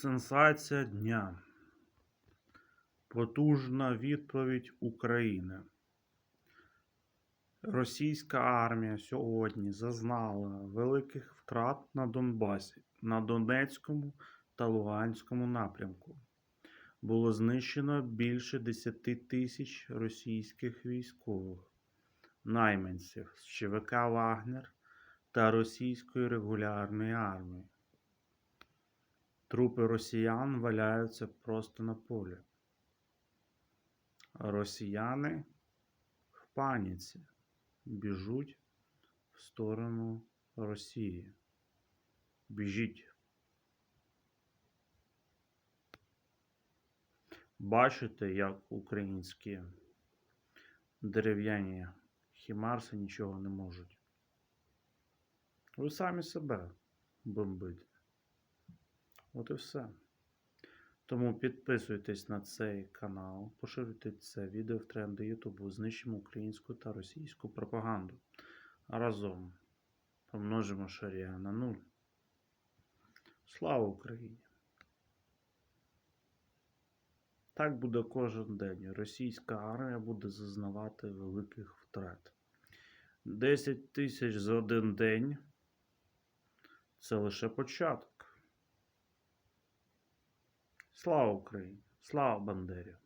Сенсація дня. Потужна відповідь України. Російська армія сьогодні зазнала великих втрат на Донбасі, на Донецькому та Луганському напрямку. Було знищено більше 10 тисяч російських військових, найманців з ЧВК Вагнер та російської регулярної армії. Трупи росіян валяються просто на полі. Росіяни в паніці біжуть в сторону Росії. Біжіть. Бачите, як українські дерев'яні хімарси нічого не можуть. Ви самі себе бомбите. От і все. Тому підписуйтесь на цей канал, поширюйте це відео в тренди Ютубу, знищимо українську та російську пропаганду. Разом помножимо шарія на нуль. Слава Україні! Так буде кожен день. Російська армія буде зазнавати великих втрат. 10 тисяч за один день це лише початок. Слава Україні! Слава Бандері!